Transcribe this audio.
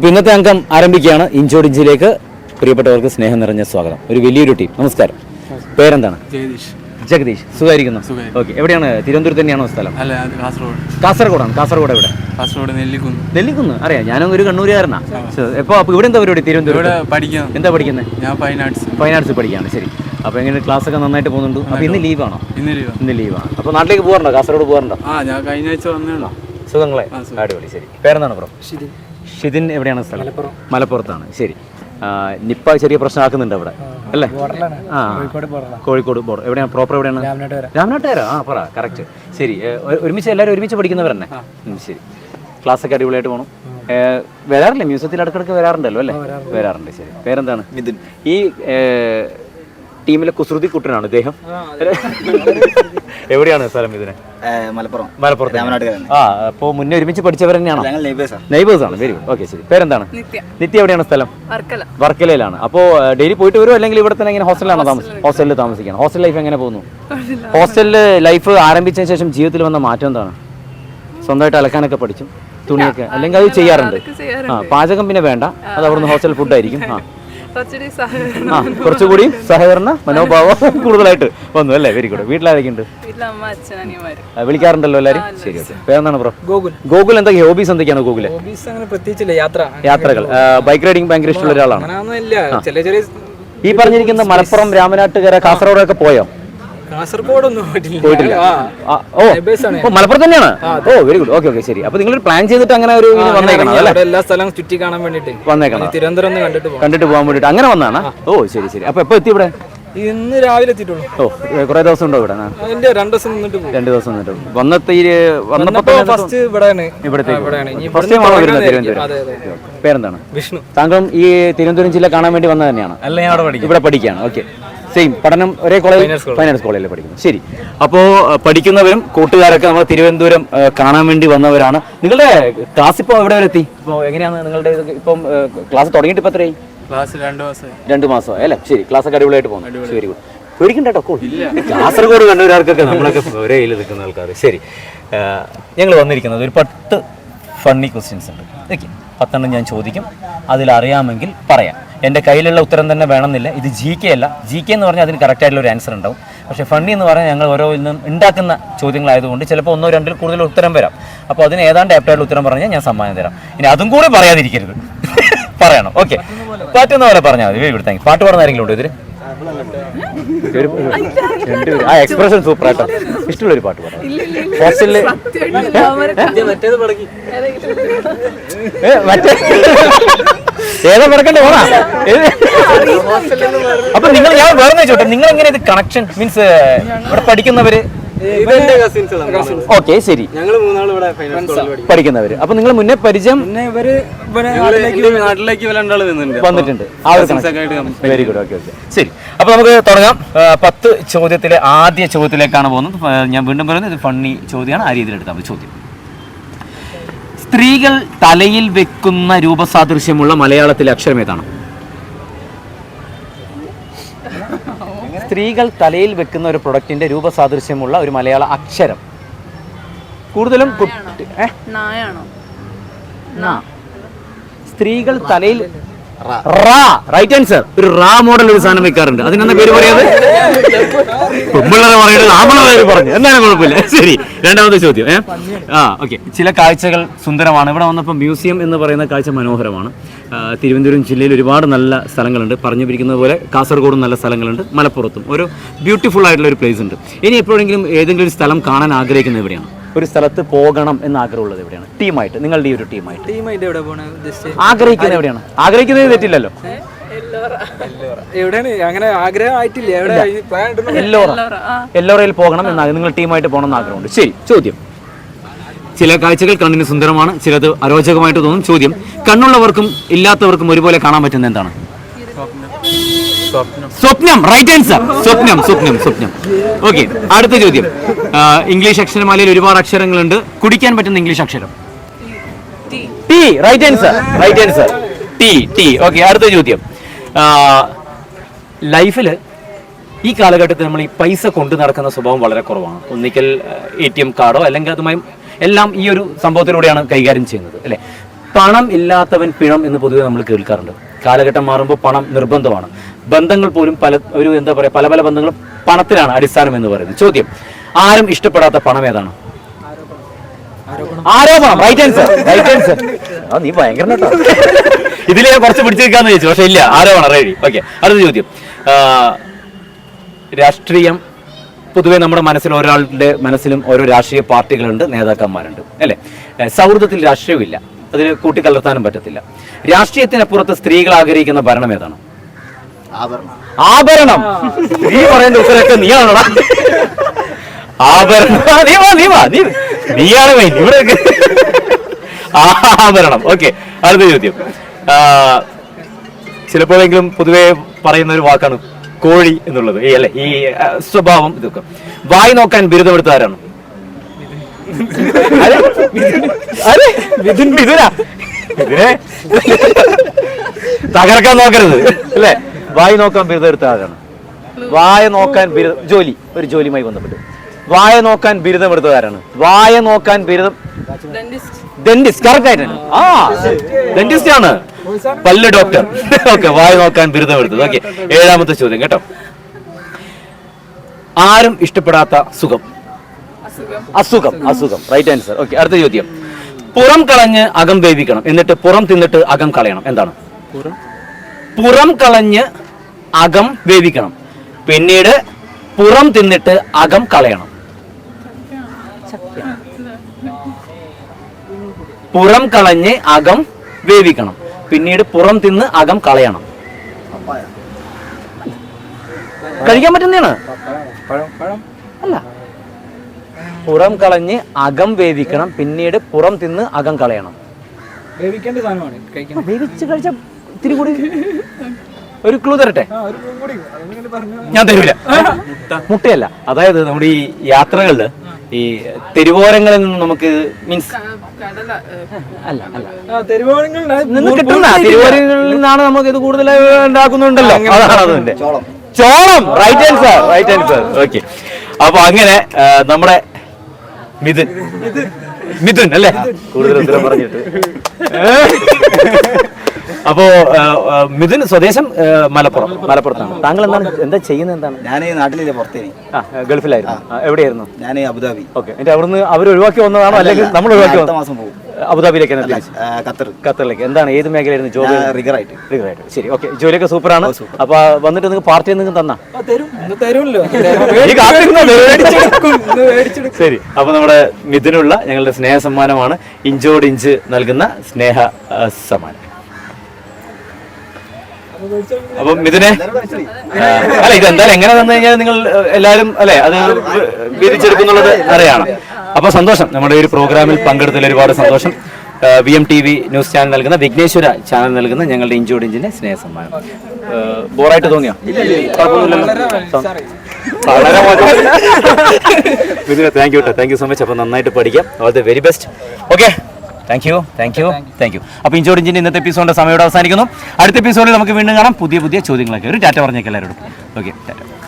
അപ്പോൾ ഇന്നത്തെ അംഗം ആരംഭിക്കുകയാണ്. ഇഞ്ചോടിഞ്ചിലേക്ക് പ്രിയപ്പെട്ടവർക്ക് സ്നേഹം നിറഞ്ഞ സ്വാഗതം. ഒരു വലിയൊരു ടീം. നമസ്കാരം. പേരെന്താണ്? ജഗദീഷ്. ജഗദീഷ്. സുഖമായിരിക്കുന്നു. ഓക്കെ. എവിടെയാണ്? തിരുവനന്തപുരത്ത് തന്നെയാണോ സ്ഥലം? അല്ല അത് കാസർഗോഡ്. കാസർഗോഡാണ്. കാസർഗോഡ് എവിടെ? കാസർഗോഡ് നെല്ലിക്കുന്ന്. നെല്ലിക്കുന്ന്. അറിയാം. ഞാനും ഒരു കണ്ണൂരുകാരനാ. എപ്പോൾ അപ്പോൾ ഇവിടെ എന്താ പരിപാടി? ഇവിടെ തിരുവനന്തപുരം പഠിക്കുന്നത് എന്താ പഠിക്കുന്നത് ഞാൻ ഫൈൻ ആർട്സ് ഫൈൻ ആർട്സ് പഠിക്കാണ് ശരി. അപ്പോൾ എങ്ങനെ ക്ലാസ് ഒക്കെ നന്നായിട്ട് പോകുന്നുണ്ട്? അപ്പോൾ ഇന്ന് ലീവാണോ? ഇന്ന് ലീവ് ഇന്ന് ലീവാണ്. അപ്പോൾ നാട്ടിലേക്ക് പോകാറുണ്ടോ? കാസർഗോഡ് പോകാറുണ്ടോ? ആ ഞാൻ കഴിഞ്ഞ ആഴ്ച വന്നേ ഉള്ളൂ. സുഖങ്ങളെ? അടിപൊളി. ശരി. പേരെന്താണ് ബ്രോ? ഷിതിൻ എവിടെയാണ് സ്ഥലം? മലപ്പുറത്താണ്. ശരി. നിപ്പ ചെറിയ പ്രശ്നമാക്കുന്നുണ്ട് അവിടെ. അല്ലേ? ആ കോഴിക്കോട് ബോർഡർ എവിടെയാണ്? പ്രോപ്പർ എവിടെയാണ്? രാമനാട്ടുകാരോ? ആ പറ. കറക്റ്റ് ശരി. ഒരുമിച്ച് എല്ലാവരും ഒരുമിച്ച് പഠിക്കുന്നവരന്നെ ശരി. ക്ലാസ് ഒക്കെ അടിപൊളിയായിട്ട് പോകണം വരാറില്ലേ? മ്യൂസിയത്തിൽ ഇടക്കിടക്ക് വരാറുണ്ടല്ലോ അല്ലേ? വരാറുണ്ട്. ശരി. പേരെന്താണ്? മിഥുൻ. ഈ ടീമിലെ കുസൃതി കുട്ടനാണ് ഇദ്ദേഹം. എവിടെയാണ് സ്ഥലം ഇതിന്? മലപ്പുറം. മലപ്പുറത്ത്. ആ അപ്പോൾ മുന്നേ ഒരുമിച്ച് പഠിച്ചവർ തന്നെയാണോ? നെയ്ബേഴ്സ് ആണ്. വെരി ഗുഡ് ഓക്കെ ശരി. പേരെന്താണ്? നിത്യ. നിത്യ എവിടെയാണ് സ്ഥലം? വർക്കല. വർക്കലയിലാണ്. അപ്പോൾ ഡെയിലി പോയിട്ട് വരുമോ അല്ലെങ്കിൽ ഇവിടെ തന്നെ ഇങ്ങനെ ഹോസ്റ്റലിലാണോ താമസം ഹോസ്റ്റലിൽ താമസിക്കണം. ഹോസ്റ്റൽ ലൈഫ് എങ്ങനെ പോകുന്നു? ഹോസ്റ്റലിൽ ലൈഫ് ആരംഭിച്ചതിന് ശേഷം ജീവിതത്തിൽ വന്ന മാറ്റം എന്താണ്? സ്വന്തമായിട്ട് അലക്കാനൊക്കെ പഠിച്ചു തുണിയൊക്കെ. അല്ലെങ്കിൽ അത് ചെയ്യാറുണ്ട്. ആ പാചകം പിന്നെ വേണ്ട. അത് അവിടുന്ന് ഹോസ്റ്റൽ ഫുഡ് ആയിരിക്കും. ആ. ആ കുറച്ചുകൂടി സഹകരണ മനോഭാവം കൂടുതലായിട്ട് വന്നു അല്ലേ? Very good. വീട്ടിലാരൊക്കെ ഉണ്ട് അമ്മ അച്ഛൻ അനിയന്മാര്. ആ, വിളിക്കാറുണ്ടല്ലോ എല്ലാരും ശരി ഓക്കെ. പേരെന്താണ് ബ്രോ? ഗോകുൽ. ഗോകുൽ എന്തൊക്കെ? ഹോബീസ് എന്തൊക്കെയാണ് ഗോകുലെ? ഹോബീസ് അങ്ങനെ പ്രത്യേകിച്ചില്ല യാത്ര. യാത്രകൾ. ബൈക്ക് റൈഡിംഗ് ഭയങ്കര ഇഷ്ടമുള്ള ഒരാളാണ്? ചെറിയ ചെറിയ ഈ പറഞ്ഞിരിക്കുന്ന മലപ്പുറം രാമനാട്ടുകര കാസർഗോഡൊക്കെ പോയോ? കാസർഗോഡൊന്നും പോയിട്ടില്ല. പോയിട്ടില്ല. ആ, ആ, ഓ Neighbours ഓ മലപ്പുറം തന്നെയാണ്? ഓ വെരി ഗുഡ് ഓക്കെ ഓക്കെ ശരി. അപ്പൊ നിങ്ങൾ പ്ലാൻ ചെയ്തിട്ട് അങ്ങനെ ഒരു വന്നേക്കണം അല്ലേ? അവിടെ എല്ലാ സ്ഥലം ചുറ്റി കാണാൻ വേണ്ടിട്ട് വന്നേക്കണം. തിരുവനന്തപുരം ഒന്ന് കണ്ടിട്ട് കണ്ടിട്ട് പോകാൻ വേണ്ടിട്ട് അങ്ങനെ വന്നാണ് ഓ ശരി ശരി. അപ്പൊ എപ്പോ എത്തി ഇവിടെ? ഇന്ന് രാവിലെ എത്തിയിട്ടുള്ളൂ. ഓ കുറെ ദിവസം ഉണ്ടോ ഇവിടെ? രണ്ട് രണ്ടു ദിവസം നിന്നിട്ട് രണ്ട് ദിവസം നിന്നിട്ട് വന്നത്തെ വന്നപ്പോ ഫസ്റ്റ് ഇവിടെയാണ്. ഇവിടത്തേക്ക് ഫസ്റ്റ് വരുന്നത് തിരുവനന്തപുരം? പേരെന്താണ്? വിഷ്ണു. താങ്കളും ഈ തിരുവനന്തപുരം ജില്ല കാണാൻ വേണ്ടി വന്നത് തന്നെയാണ്? അല്ല ഞാൻ പഠിക്കും. ഇവിടെ പഠിക്കുകയാണ്. ഓക്കെ സെയിം പഠനം ഒരേ കോളേജ് ഫൈനാൻസ് കോളേജിൽ പഠിക്കുന്നു ശരി. അപ്പോൾ പഠിക്കുന്നവരും കൂട്ടുകാരൊക്കെ നമ്മൾ തിരുവനന്തപുരം കാണാൻ വേണ്ടി വന്നവരാണ്. നിങ്ങളുടെ ക്ലാസ് ഇപ്പോൾ എവിടെ വരെ എത്തി? ഇപ്പോൾ എങ്ങനെയാണ് നിങ്ങളുടെ ഇപ്പം ക്ലാസ് തുടങ്ങിയിട്ട് ഇപ്പോൾ എത്രയായി? ക്ലാസ് രണ്ട് മാസം രണ്ട് മാസം അല്ലേ? ശരി. ക്ലാസ് ഒക്കെ അടിപൊളിയായിട്ട് പോകുന്നു. ശരി ഗുഡ് പേടിക്കണ്ടോ. കാസർഗോഡ് കണ്ണൂരാർക്കൊക്കെ നമ്മളൊക്കെ ഒരേ കയ്യിൽ നിൽക്കുന്ന ആൾക്കാർ ശരി. ഞങ്ങൾ വന്നിരിക്കുന്നത് ഒരു പത്ത് ഫണ്ണി ക്വസ്റ്റ്യൻസ് ഉണ്ട്. ഓക്കെ. പത്തെണ്ണം ഞാൻ ചോദിക്കും. അതിലറിയാമെങ്കിൽ പറയാം. എന്റെ കയ്യിലുള്ള ഉത്തരം തന്നെ വേണമെന്നില്ല. ഇത് ജി കെ അല്ല. ജി കെ എന്ന് പറഞ്ഞാൽ അതിന് കറക്റ്റ് ആയിട്ടുള്ള ഒരു ആൻസർ ഉണ്ടാവും. പക്ഷേ ഫണ്ണി എന്ന് പറഞ്ഞാൽ ഞങ്ങൾ ഓരോ ഇന്നും ഉണ്ടാക്കുന്ന ചോദ്യങ്ങളായതുകൊണ്ട് ചിലപ്പോൾ ഒന്നോ രണ്ടിൽ കൂടുതൽ ഉത്തരം വരാം. അപ്പോൾ അതിന് ഏതാണ്ട് ആപ്റ്റായിട്ടുള്ള ഉത്തരം പറഞ്ഞാൽ ഞാൻ സമ്മാനം തരാം. ഇനി അതും കൂടി പറയാതിരിക്കരുത്. പറയണം. ഓക്കെ പറ്റുന്ന പോലെ പറഞ്ഞാൽ മതി. വെരി ഗുഡ് താങ്ക് പാട്ട് പാടുന്ന ആരെങ്കിലും ഉണ്ടോ ഇതിൽ ആ എക്സ്പ്രഷൻ സൂപ്പർ ആട്ടോ. ഇഷ്ടമുള്ള ഒരു പാട്ട് പാടാം. ഹോസ്റ്റലിൽ മറ്റേ ഏതാ പറക്കണ്ടേ ഓണാ? അപ്പൊ നിങ്ങൾ ഞാൻ വേറെ ചോട്ടെ നിങ്ങൾ എങ്ങനെ ഇത് കണക്ഷൻ മീൻസ് ഇവിടെ പഠിക്കുന്നവര്? ഓക്കെ ശരി. പഠിക്കുന്നവര്. അപ്പൊ നിങ്ങൾ മുന്നേ പരിചയം വന്നിട്ടുണ്ട്. വെരി ഗുഡ് ഓക്കെ ഓക്കെ ശരി. അപ്പൊ നമുക്ക് തുടങ്ങാം. പത്ത് ചോദ്യത്തിലെ ആദ്യ ചോദ്യത്തിലേക്കാണ് പോകുന്നത്. ഞാൻ വീണ്ടും പറയുന്നത് ഇത് ഫണ്ണി ചോദ്യമാണ്. ആ രീതിയിൽ എടുത്താൽ മതി. ചോദ്യം. സ്ത്രീകൾ തലയിൽ വെക്കുന്ന രൂപസാദൃശ്യമുള്ള മലയാളത്തിലെ അക്ഷരം ഏതാണ്? സ്ത്രീകൾ തലയിൽ വെക്കുന്ന ഒരു പ്രൊഡക്റ്റിന്റെ രൂപസാദൃശ്യമുള്ള ഒരു മലയാള അക്ഷരം. കൂടുതലും. സ്ത്രീകൾ തലയിൽ റാ. റൈറ്റ് ആൻസർ ഒരു റാ മോഡൽ ഒരു സാധനം വെക്കാറുണ്ട്. അതിനെന്താ പേര് പറയാത്? പെമ്പിള്ളേരെ പറയുന്നത് ആമ്പിള്ള പറഞ്ഞു. എന്നാലും കുഴപ്പമില്ല. ശരി. രണ്ടാമത്തെ ചോദ്യം ഏ? ആ ഓക്കെ. ചില കാഴ്ചകൾ സുന്ദരമാണ്. ഇവിടെ വന്നപ്പോൾ മ്യൂസിയം എന്ന് പറയുന്ന കാഴ്ച മനോഹരമാണ്. തിരുവനന്തപുരം ജില്ലയിൽ ഒരുപാട് നല്ല സ്ഥലങ്ങളുണ്ട്. പറഞ്ഞു പിരിക്കുന്നത് പോലെ കാസർഗോഡും നല്ല സ്ഥലങ്ങളുണ്ട്. മലപ്പുറത്തും. ഒരു ബ്യൂട്ടിഫുൾ ആയിട്ടുള്ള ഒരു പ്ലേസ് ഉണ്ട്. ഇനി എപ്പോഴെങ്കിലും ഏതെങ്കിലും ഒരു സ്ഥലം കാണാൻ ആഗ്രഹിക്കുന്നത് എവിടെയാണ്? ഒരു സ്ഥലത്ത് പോകണം എന്ന് ആഗ്രഹമുള്ളത് എവിടെയാണ്? ടീമായിട്ട് നിങ്ങളുടെ ഈ ഒരു ടീമായിട്ട്. ടീമായിട്ട് എവിടെ പോണേ ജസ്റ്റ് ആഗ്രഹിക്കുന്നത് എവിടെയാണ്? ആഗ്രഹിക്കുന്നത് തെറ്റില്ലല്ലോ? എവിടെയാണ്? അങ്ങനെ ആഗ്രഹമായിട്ടില്ല എവിടെ പ്ലാൻ എല്ലോറ. എല്ലോറയിൽ പോകണം എന്ന് നിങ്ങൾ ടീമായിട്ട് പോകണം എന്ന് ആഗ്രഹമുണ്ട് ശരി ചോദ്യം. ചില കാഴ്ചകൾ കണ്ണിന് സുന്ദരമാണ് ചിലത് അരോചകമായിട്ട് തോന്നും. ചോദ്യം കണ്ണുള്ളവർക്കും ഇല്ലാത്തവർക്കും ഒരുപോലെ കാണാൻ പറ്റുന്ന എന്താണ്? സ്വപ്നം. റൈറ്റ് ആൻസർ സ്വപ്നം സ്വപ്നം സ്വപ്നം. ഓക്കെ അടുത്ത ചോദ്യം. ഇംഗ്ലീഷ് അക്ഷരമാലയിൽ ഒരുപാട് അക്ഷരങ്ങളുണ്ട്. കുടിക്കാൻ പറ്റുന്ന ഇംഗ്ലീഷ് അക്ഷരം? Tea. T right answer right answer T T. Okay അടുത്ത ചോദ്യം. ലൈഫിൽ ഈ കാലഘട്ടത്തിൽ നമ്മൾ ഈ പൈസ കൊണ്ടു നടക്കുന്ന സ്വഭാവം വളരെ കുറവാണ്. ഒന്നിക്കൽ എ ടി എം കാർഡോ അല്ലെങ്കിൽ അതുമായി എല്ലാം ഈ ഒരു സംഭവത്തിലൂടെയാണ് കൈകാര്യം ചെയ്യുന്നത് അല്ലേ? പണം ഇല്ലാത്തവൻ പിഴം എന്ന് പൊതുവെ നമ്മൾ കേൾക്കാറുണ്ട്. കാലഘട്ടം മാറുമ്പോൾ പണം നിർബന്ധമാണ്. ബന്ധങ്ങൾ പോലും പല ഒരു എന്താ പറയുക പല പല ബന്ധങ്ങളും പണത്തിലാണ് അടിസ്ഥാനം എന്ന് പറയുന്നത്. ചോദ്യം ആരും ഇഷ്ടപ്പെടാത്ത പണം ഏതാണ്? ആരോപണം. റൈറ്റ് ആൻസർ റൈറ്റ് ആൻസർ നീ ഭയങ്കര ഇതിൽ കുറച്ച് പിടിച്ചെടുക്കാന്ന് ചോദിച്ചു പക്ഷെ ഇല്ല ആരോപണം റെഡി ഓക്കെ അടുത്ത ചോദ്യം. രാഷ്ട്രീയം പൊതുവെ നമ്മുടെ മനസ്സിൽ ഒരാളുടെ മനസ്സിലും ഓരോ രാഷ്ട്രീയ പാർട്ടികളുണ്ട് നേതാക്കന്മാരുണ്ട് അല്ലെ? സൗഹൃദത്തിൽ രാഷ്ട്രീയമില്ല അതിന് കൂട്ടിക്കലർത്താനും പറ്റത്തില്ല. രാഷ്ട്രീയത്തിനപ്പുറത്ത് സ്ത്രീകൾ ആഗ്രഹിക്കുന്ന ഭരണം ഏതാണ്? ആഭരണം. നീ പറയുന്ന ഉത്തരൊക്കെ നീയാണോടാ. ആഭരണം. നീ വാ നീ വാ നീ നീയാണ് മെയിൻ ഇവിടെ. ആഭരണം. ഓക്കെ അടുത്ത ചോദ്യം. ചിലപ്പോഴെങ്കിലും പൊതുവെ പറയുന്ന ഒരു വാക്കാണ് കോഴി എന്നുള്ളത്. ഈ അല്ലെ? ഈ സ്വഭാവം ഇതൊക്കെ. വായി നോക്കാൻ ബിരുദമെടുത്ത അതെ? മിഥുൻ മിഥുന മിഥുനെ തകർക്കാൻ നോക്കരുത് അല്ലേ? വായി നോക്കാൻ ബിരുദം എടുത്ത ആരാണ് വായ നോക്കാൻ ബിരുദം ജോലി ഒരു ജോലിയുമായി ബന്ധപ്പെട്ട്. വായ നോക്കാൻ ബിരുദം എടുത്തത് ആരാണ്? വായ നോക്കാൻ ബിരുദം ഡെന്റിസ്റ്റ് കറക്റ്റ് ആയിട്ടാണ് ആ ഡെന്റിസ്റ്റ് ആണ്. പല്ല് ഡോക്ടർ ഓക്കെ വായ നോക്കാൻ ബിരുദം എടുത്തത്. ഓക്കെ ഏഴാമത്തെ ചോദ്യം കേട്ടോ. ആരും ഇഷ്ടപ്പെടാത്ത സുഖം. അസുഖം. അസുഖം. റൈറ്റ് ആൻസർ ഓക്കെ അടുത്ത ചോദ്യം. പുറം കളഞ്ഞ് അകം വേവിക്കണം. എന്നിട്ട് പുറം തിന്നിട്ട് അകം കളയണം. എന്താണ്? പുറം? കളഞ്ഞ് അകം വേവിക്കണം. പിന്നീട് പുറം തിന്നിട്ട് അകം കളയണം. പുറം കളഞ്ഞ് അകം വേവിക്കണം. പിന്നീട് പുറം തിന്ന് അകം കളയണം. കഴിക്കാൻ പറ്റുന്നതാണ്? പുറം കളഞ്ഞ് അകം വേവിക്കണം. പിന്നീട് പുറം തിന്ന് അകം കളയണം. വേവിക്കേണ്ട സാധനമാണ്. കഴിക്കണം. വേവിച്ച് കഴിച്ച ഇത്തിരി കൂടി ഒരു ക്ലൂ തരട്ടെ? ഞാൻ തരൂല. മുട്ടയല്ല. അതായത് നമ്മുടെ ഈ യാത്രകളിൽ ഈ തെരുവോരങ്ങളിൽ നിന്ന് നമുക്ക് മീൻസ് കടല അല്ല അല്ല. നിന്ന് കിട്ടുന്ന തിരുവോരങ്ങളിൽ നിന്നാണ് നമുക്ക് ഇത് കൂടുതലായി ഉണ്ടാക്കുന്നുണ്ടല്ലോ. അതാണ് അതിന്റെ. ചോളം. Right answer right answer okay അപ്പൊ അങ്ങനെ നമ്മുടെ മിഥുൻ. മിഥുൻ. അല്ലേ? കൂടുതൽ ഉത്തരം പറഞ്ഞിട്ട്. അപ്പോ മിഥുൻ സ്വദേശം മലപ്പുറം മലപ്പുറത്താണ്. താങ്കൾ എന്താണ് എന്താ ചെയ്യുന്നത് എന്താണ്? ഞാൻ നാട്ടിലില്ല പുറത്തേന്. ആ ഗൾഫിലായിരുന്നു. എവിടെയായിരുന്നു? ഞാൻ അബുദാബി. ഓക്കെ. എന്നിട്ട് അവിടുന്ന് അവർ ഒഴിവാക്കി വന്നതാണോ? അല്ലെങ്കിൽ നമ്മൾ ഒഴിവാക്കി മാസം പോകും. അബുദാബിയിലേക്ക് ഖത്തർ. ഖത്തറിലേക്ക്. എന്താണ് ഏത് മേഖലയായിരുന്നു ജോലി? റിഗർ ആയിട്ട് റിഗറായിട്ട്. റിഗറായിട്ട്. ശരി ഓക്കെ. ജോലിയൊക്കെ സൂപ്പറാണ്. അപ്പൊ വന്നിട്ട് നിങ്ങൾക്ക് പാർട്ടി നിങ്ങൾക്ക് തന്നാ? ശരി അപ്പൊ നമ്മുടെ മിഥുനുള്ള ഞങ്ങളുടെ സ്നേഹ സമ്മാനമാണ് ഇഞ്ചോട് ഇഞ്ച് നൽകുന്ന സ്നേഹ സമ്മാനം. അപ്പൊ ആ, അല്ല ഇത് എന്തായാലും എങ്ങനെ തന്നു കഴിഞ്ഞാൽ നിങ്ങൾ എല്ലാവരും അല്ലെ അത് വിരിച്ചെടുക്കുന്നുള്ളത് അറിയാണ്. അപ്പൊ സന്തോഷം. നമ്മുടെ ഒരു പ്രോഗ്രാമിൽ പങ്കെടുത്തതിൽ ഒരുപാട് സന്തോഷം. V M T V news channel നൽകുന്ന വിഘ്നേശ്വര ചാനൽ നൽകുന്ന ഞങ്ങളുടെ ഇഞ്ചോട് ഇഞ്ചിന്റെ സ്നേഹ സമ്മാനം ബോറായിട്ട് തോന്നിയോ? വളരെ മോശം. Thank you thank you so much അപ്പൊ നന്നായിട്ട് പഠിക്കാം. All the very best okay thank you thank you thank you അപ്പോൾ ഇഞ്ചോട് ഇഞ്ചിന്റെ ഇന്നത്തെ എപ്പിസോഡിന്റെ സമയം അവസാനിക്കുന്നു. അടുത്ത എപ്പിസോഡിൽ നമുക്ക് വീണ്ടും കാണാം. പുതിയ പുതിയ ചോദ്യങ്ങളൊക്കെ. ഒരു ടാറ്റ പറഞ്ഞേക്കെല്ലാവരോടും ഓക്കെ ടാറ്റ.